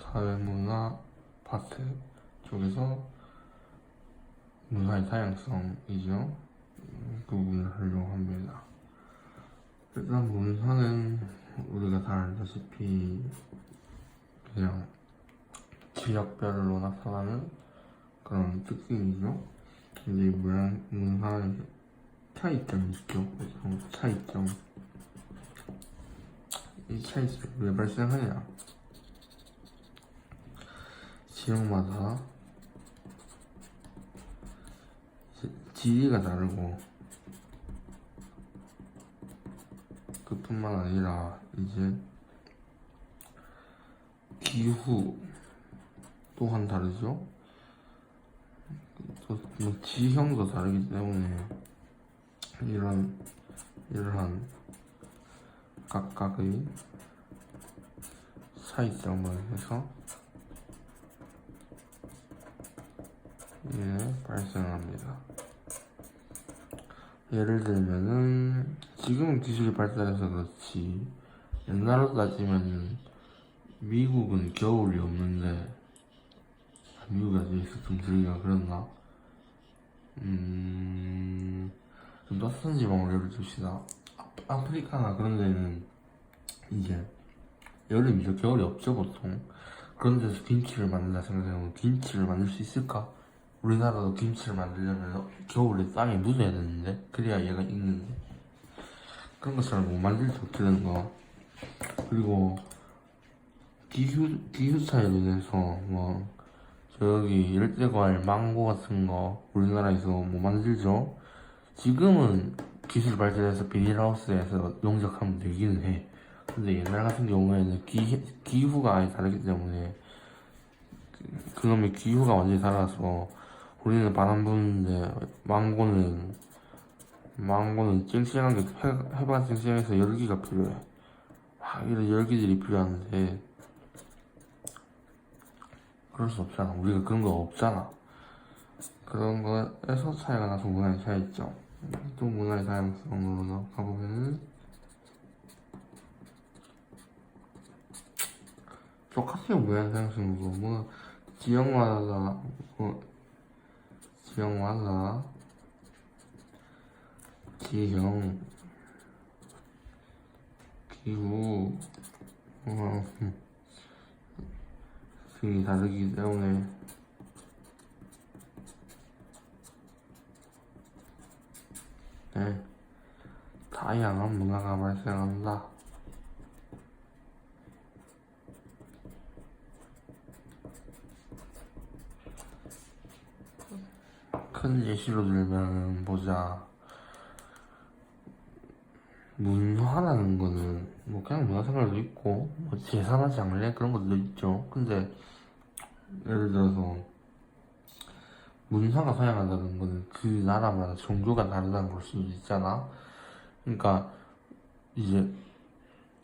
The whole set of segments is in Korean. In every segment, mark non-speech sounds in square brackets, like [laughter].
사회문화 파트 쪽에서 문화의 다양성이죠. 음, 그 부분을 하려고 합니다. 일단 문화는 우리가 다 알다시피 그냥 지역별로 나타나는 그런 특징이죠. 근데 이 문화, 문화의 차이점이 있죠. 차이점. 이 차이점이 왜 발생하냐? 지역마다 지리가 다르고 그뿐만 아니라 이제 기후 또한 다르죠. 또 뭐 지형도 다르기 때문에 이런 이러한 각각의 차이점을 해서 예, 발생합니다. 예를 들면은 지금은 기술이 발달해서 그렇지 옛날로 따지면은 미국은 겨울이 없는데 아, 미국이 아직 있었던 들기가 그랬나? 음... 좀 따뜻한 지방으로 예를 듭시다 아, 아프리카나 그런 데는 이제 여름이죠 겨울이 없죠 보통 그런 데서 김치를 만들다 생각해보면 김치를 만들 수 있을까? 우리나라도 김치를 만들려면 겨울에 땅에 묻어야 되는데 그래야 얘가 익는데 그런 것처럼 못 만들지 못하는 거. 그리고 기후 기후 차이로 인해서 뭐 저기 열대과일 망고 같은 거 우리나라에서 못 만들죠? 지금은 기술 발전해서 비닐하우스에서 농작하면 되기는 해. 근데 옛날 같은 경우에는 기, 기후가 아예 다르기 때문에 그- 그놈의 기후가 완전히 달라서 우리는 바람 부는데 망고는 망고는 쨍쨍한 게 해- 해가 쨍쨍해서 열기가 필요해. 막 이런 열기들이 필요한데 그럴 수 없잖아. 우리가 그런 거 없잖아. 그런 거에서 차이가 나서 문화의 차이점 또 문화의 다양성으로 가보면은 똑같아요 문화의 다양성도 뭐 지역마다 뭐 지역마다 지형 기후 어, 음, 등이 다르기 때문에 네, 다양한 문화가 발생한다. 큰 예시로 들면 보자. 문화라는 거는 뭐 그냥 문화생활도 있고 뭐 제사나 장례 그런 것도 있죠. 근데 예를 들어서 문화가 다양하다는 거는 그 나라마다 종교가 다르다는 걸 수도 있잖아. 그러니까 이제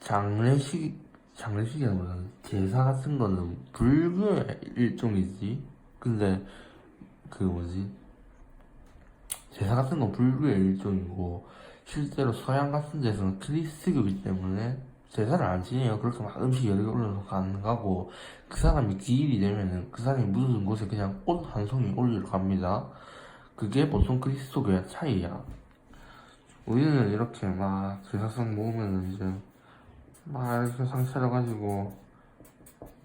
장례식 장례식이라는 제사 같은 거는 불교의 일종이지. 근데 그 뭐지 제사 같은 건 불교의 일종이고 실제로 서양 같은 데서는 크리스교이기 때문에 제사를 안 지내요. 그렇게 막 음식 여러 개안 가고 그 사람이 기일이 되면은 그 사람이 묻은 곳에 그냥 꽃 한 송이 올리러 갑니다. 그게 보통 그리스도교의 차이야. 우리는 이렇게 막 제사상 모으면은 이제 막 이렇게 상 차려가지고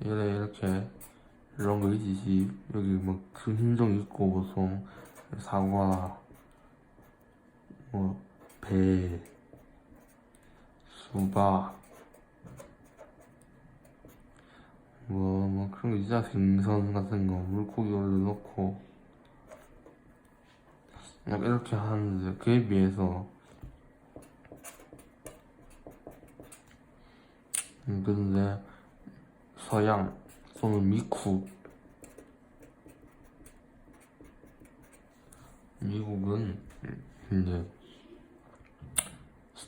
이래 이렇게 이런 거 있지 여기 뭐 금hin종 있고 보통 사과 뭐 배, 수박, 뭐, 뭐 그런 거 있잖아. 생선 같은 거, 물고기 올려놓고. 약 이렇게 하는데, 그에 비해서, 음, 근데, 서양, 또는 미국, 미국은, 이제,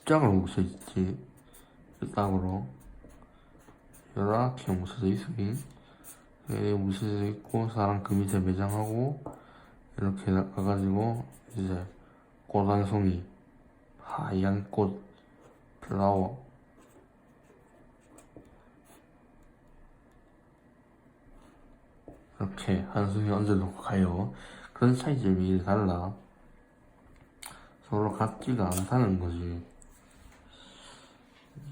숫자가 뭉쳐있지 땅으로 이렇게 뭉쳐져 있으니 에 뭉쳐져 있고 사람 그 밑에 매장하고 이렇게 가가지고 이제 꽃한 송이 하얀 꽃 플라워 이렇게 한숨이 얹어놓고 가요. 그런 차이점이 달라. 서로 같지가 않다는 거지.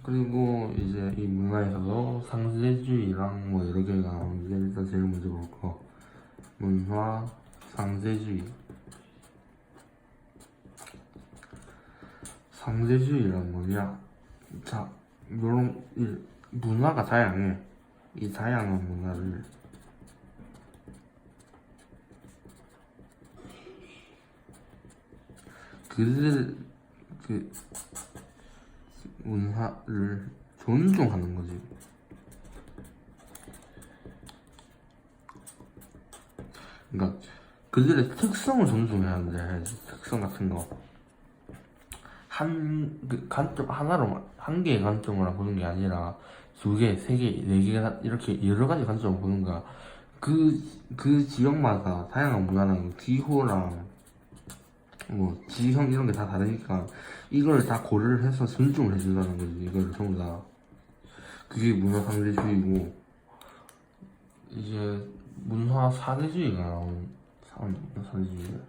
그리고 이제 이 문화에서도 상세주의랑 뭐 여러 개가 나오는데 일단 제일 먼저 볼 거. 문화 상세주의. 상세주의란 뭐냐? 자, 요런 이 문화가 다양해. 이 다양한 문화를 그들 그 문화를 존중하는 거지. 그러니까 그들의 특성을 존중해야 하는데 특성 같은 거. 한, 그 관점 하나로, 한 개의 관점으로 보는 게 아니라, 두 개, 세 개, 네 개, 이렇게 여러 가지 관점으로 보는 거야. 그, 그 지역마다 다양한 문화랑 기호랑, 뭐, 지형 이런 게 다 다르니까, 이걸 다 고려를 해서 존중을 해준다는 거지, 이걸 전부 다. 그게 문화 상대주의고, 이제, 문화 사대주의가 나온, 사람, 사대주의.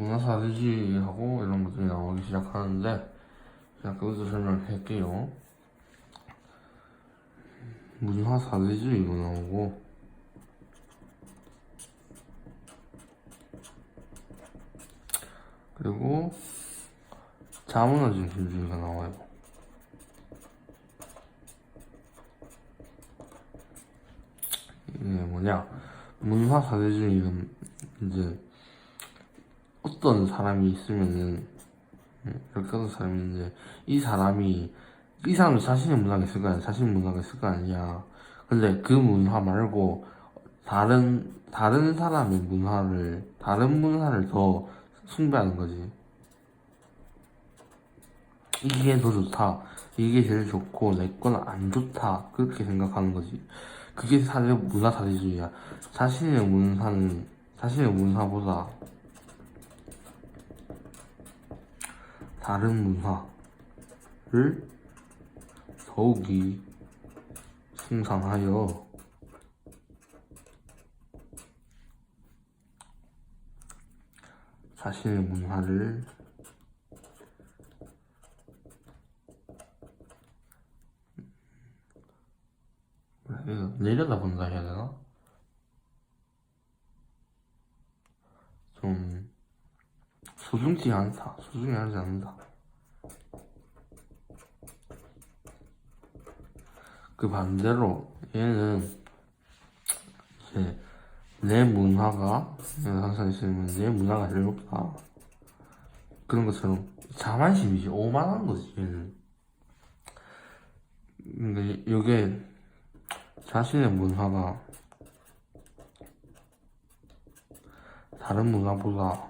문화사대주의하고 이런 것들이 나오기 시작하는데 그냥 그것도 설명할게요. 문화사대주의가 나오고 그리고 자문화 중심주의가 나와요. 이게 뭐냐 문화사대주의는 이제 어떤 사람이 있으면은 음, 이렇게 어떤 사람이 있는데 이 사람이 이 사람이 자신의 문화가 있을 거 아니야. 자신의 문화가 있을 거 아니야. 근데 그 문화 말고 다른 다른 사람의 문화를 다른 문화를 더 숭배하는 거지. 이게 더 좋다. 이게 제일 좋고 내 거는 안 좋다. 그렇게 생각하는 거지. 그게 사실 문화 사대주의야. 자신의 문화는 자신의 문화보다 다른 문화를 더욱이 숭상하여 자신의 문화를 뭐라 해야 되나? 내려다본다 해야 되나? 좀 소중지 않다. 소중하지 않는다. 그 반대로 얘는 이제 내 문화가 항상 있으면 내 문화가 제일 높다. 그런 것처럼 자만심이지 오만한 거지 얘는. 근데 이게 자신의 문화가 다른 문화보다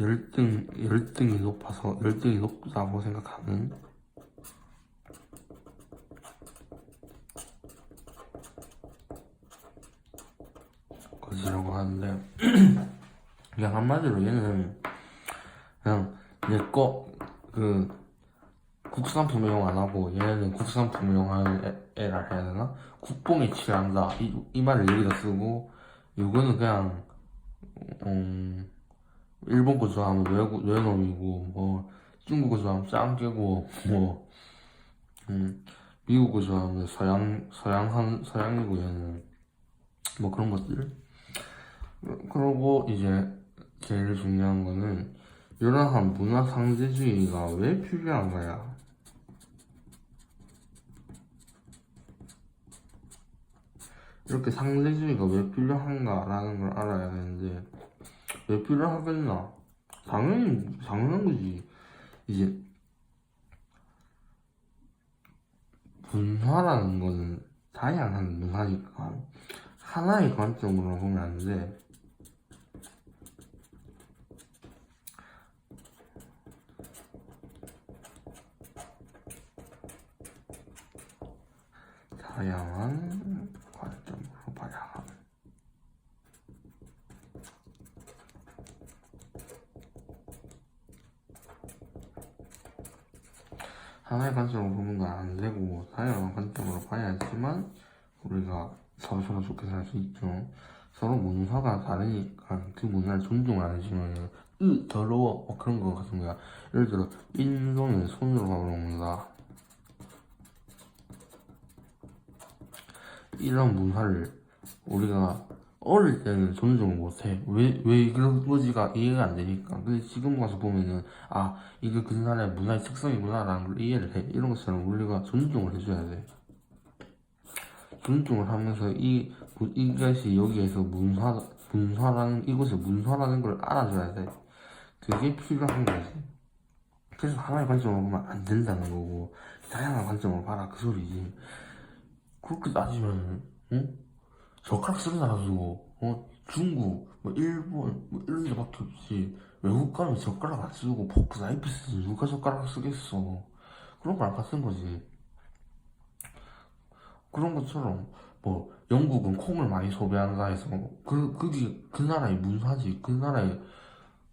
열등 열등이 높아서 열등이 높다고 생각하는 것이라고 하는데 [clears throat] 그냥 한마디로 얘는 그냥 내거 그 국산품 이용 안 하고 얘네는 국산품 이용하는 애, 애라 해야 되나? 국뽕에 취한다 이, 이 말을 여기다 쓰고 이거는 그냥 음 일본 거 좋아하면 외국 외놈이고 뭐 중국 거 좋아하면 짱깨고 뭐 음, 미국 거 좋아하면 서양 서양한 서양이고 얘는 뭐 그런 것들 그리고 이제 제일 중요한 거는 이러한 문화 상대주의가 왜 필요한 거야? 이렇게 상대주의가 왜 필요한가라는 걸 알아야 되는데 왜 필요하겠나? 당연히 당연한 거지. 이제 문화라는 거는 다양한 문화니까 하나의 관점으로 보면 안 돼. 다양한 관점으로 봐야 하는. 하나의 관점으로 건안 되고 다양한 관점으로 봐야지만 우리가 서로 서로 좋게 살 수 있죠. 서로 문화가 다르니까 그 문화를 존중 안 해주면 으 더러워 뭐 그런 거 같은 거야. 예를 들어 인종의 손으로 먹는다. 이런 문화를 우리가 어릴 때는 존중을 못해. 왜, 왜 그런 거지가 이해가 안 되니까. 근데 지금 가서 보면은, 아, 이게 그 나라의 문화의 특성이구나라는 걸 이해를 해. 이런 것처럼 우리가 존중을 해줘야 돼. 존중을 하면서 이, 이것이 여기에서 문화, 문화라는, 이곳의 문화라는 걸 알아줘야 돼. 그게 필요한 거지. 그래서 하나의 관점으로 보면 안 된다는 거고, 다양한 관점으로 봐라. 그 소리지. 그렇게 따지면, 응? 젓가락 쓰는 나라도, 어, 중국, 뭐, 일본, 뭐, 이런 데밖에 없지. 외국 가면 젓가락 안 쓰고, 포크, 나이프 쓰지. 누가 젓가락 쓰겠어. 그런 거 아까 쓴 거지. 그런 것처럼, 뭐, 영국은 콩을 많이 소비한다 해서, 그, 그게 그 나라의 문화지. 그 나라의,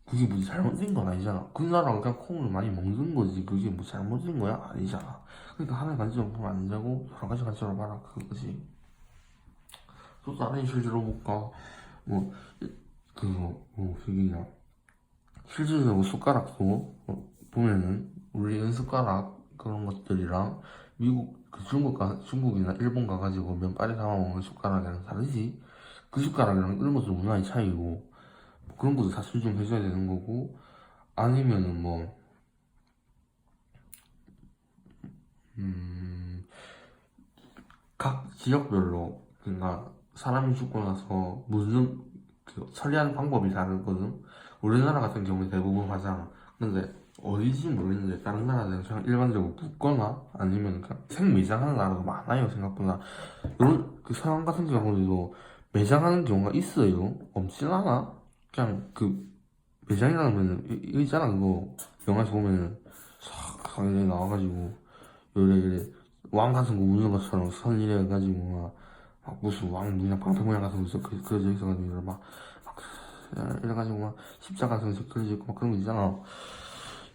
그게 뭐 잘못된 건 아니잖아. 그 나라가 그냥 콩을 많이 먹는 거지. 그게 뭐 잘못된 거야? 아니잖아. 그러니까 하나의 관점으로 보면 안 되고, 여러 가지 관점으로 봐라. 그거지. 또 다른 예시를 들어볼까? 뭐, 그거, 뭐, 그게냐. 실질적으로 숟가락도, 어, 보면은, 우리 은숟가락, 그런 것들이랑, 미국, 그 중국 가, 중국이나 일본 가가지고 면발에 담아 먹는 숟가락이랑 다르지? 그 숟가락이랑 이런 것도 문화의 차이고, 뭐 그런 것도 다 존중해줘야 되는 거고, 아니면은 뭐, 음, 각 지역별로, 그러니까, 사람이 죽고 나서 무슨 그 처리하는 방법이 다르거든. 우리나라 같은 경우에 대부분 화장. 근데 어디지 모르겠는데 다른 나라들은 그냥 일반적으로 묻거나 아니면 그냥 생매장하는 나라도 많아요 생각보다. 이런 그 서양 같은 경우에도 매장하는 경우가 있어요. 않아. 그냥 그 이- 이거 있잖아 그거 영화에서 보면은 싹 나와가지고 요래 요래 왕 같은 거 우는 것처럼 선 이래 해가지고 막 막 무슨 왕 모양 방패 모양 같은 거 그- 그려져 있어가지고 막, 막 이래가지고 막 십자가 같은 거 그려져 있고 막 그런 거 있잖아.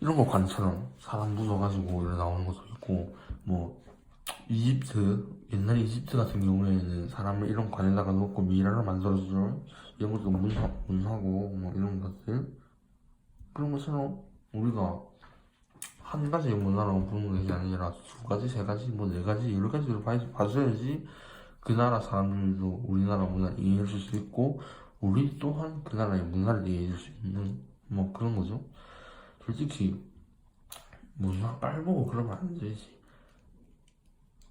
이런 거 관처럼 사람 묻어가지고 이렇게 나오는 것도 있고 뭐 이집트 옛날 이집트 같은 경우에는 사람을 이런 관에다가 놓고 미라를 만들어주죠 이런 것도 문화, 문화고 뭐 이런 것들. 그런 것처럼 우리가 한 가지 문화라고 보는 것이 아니라 두 가지, 세 가지, 뭐 네 가지, 여러 가지로 봐- 봐줘야지 그 나라 사람들도 우리나라 문화를 이해해 줄 수 있고 우리 또한 그 나라의 문화를 이해해 줄 수 있는 뭐 그런 거죠. 솔직히 문화 빨보고 그러면 안 되지.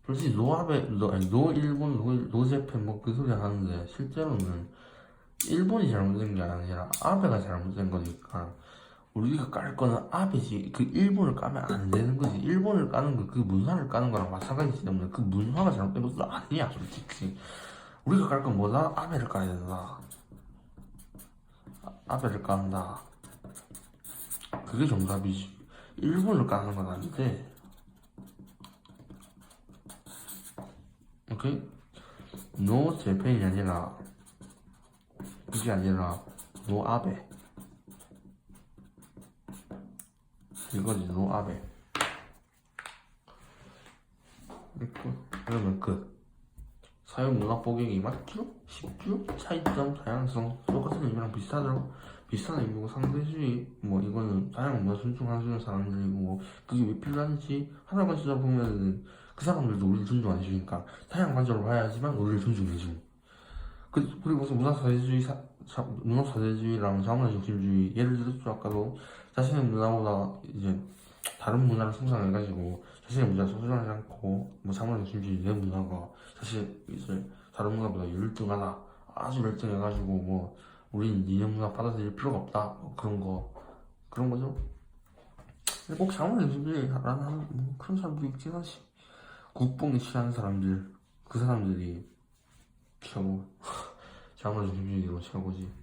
솔직히 노아베, 노, 아니, 노 일본, 노, 노제팬 뭐 그 소리 하는데 실제로는 일본이 잘못된 게 아니라 아베가 잘못된 거니까 우리가 깔 거는 아베지. 그 일본을 까면 안 되는 거지. 일본을 까는 거 그 문화를 까는 거랑 마찬가지이기 때문에 그 문화가 잘못된 것도 아니야 솔직히. 우리가 깔 건 뭐다? 아베를 까야 된다. 아- 아베를 깐다. 그게 정답이지. 일본을 까는 건 아닌데. 오케이? 노 재팬이 아니라 그게 아니라 노 아베 이거지 노 아베. 끝 그러면 끝 사용 문화 보격이 맞죠? 쉽죠? 차이점, 다양성? 똑같은 의미랑 비슷하더라고. 비슷한 의미고 상대주의. 뭐 이거는 다양한 문화 존중해주는 사람들이고 뭐 그게 왜 필요한지 하나 관점으 보면은 그 사람들도 우리를 존중 안 해주니까 다양한 관점으로 봐야지만 우리를 존중해주고 그, 그리고 무슨 문화 사회주의, 사, 사, 문화 사회주의랑 자문중심주의 예를 들었죠 아까도 자신의 문화보다 이제 다른 문화를 숭상해가지고 자신의 문화를 소중하지 않고 뭐 자문중심주의 내 문화가 사실 이제 다른 문화보다 열등하다 아주 열등해가지고 뭐 우린 니네 문화 받아들일 필요가 없다 뭐 그런 거 그런 거죠. 근데 꼭 자문중심주의라는 뭐 그런 사람도 있긴 하지. 국뽕이 취하는 사람들 그 사람들이 최고 장마준 김준이가 최고지